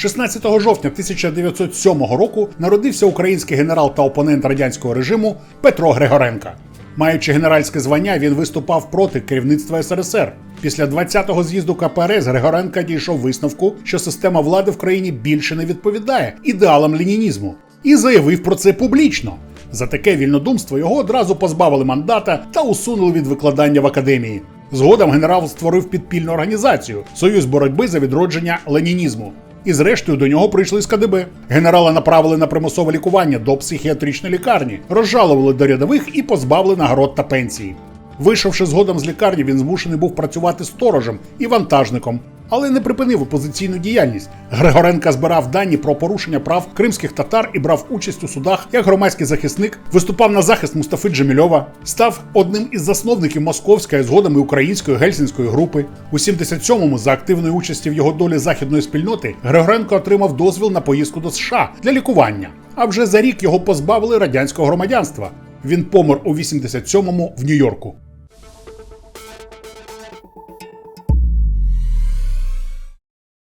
16 жовтня 1907 року народився український генерал та опонент радянського режиму Петро Григоренка. Маючи генеральське звання, він виступав проти керівництва СРСР. Після 20-го з'їзду КПРС Григоренка дійшов висновку, що система влади в країні більше не відповідає ідеалам ленінізму, і заявив про це публічно. За таке вільнодумство його одразу позбавили мандата та усунули від викладання в академії. Згодом генерал створив підпільну організацію Союз боротьби за відродження ленінізму. І зрештою до нього прийшли з КДБ. Генерала направили на примусове лікування до психіатричної лікарні, розжалували до рядових і позбавили нагород та пенсії. Вийшовши згодом з лікарні, він змушений був працювати сторожем і вантажником, але не припинив опозиційну діяльність. Григоренка збирав дані про порушення прав кримських татар і брав участь у судах як громадський захисник, виступав на захист Мустафи Джемільова, став одним із засновників московської, згодом і української гельсінської групи. У 77-му за активної участі в його долі західної спільноти Григоренко отримав дозвіл на поїздку до США для лікування. А вже за рік його позбавили радянського громадянства. Він помер у 87-му в Нью-Йорку.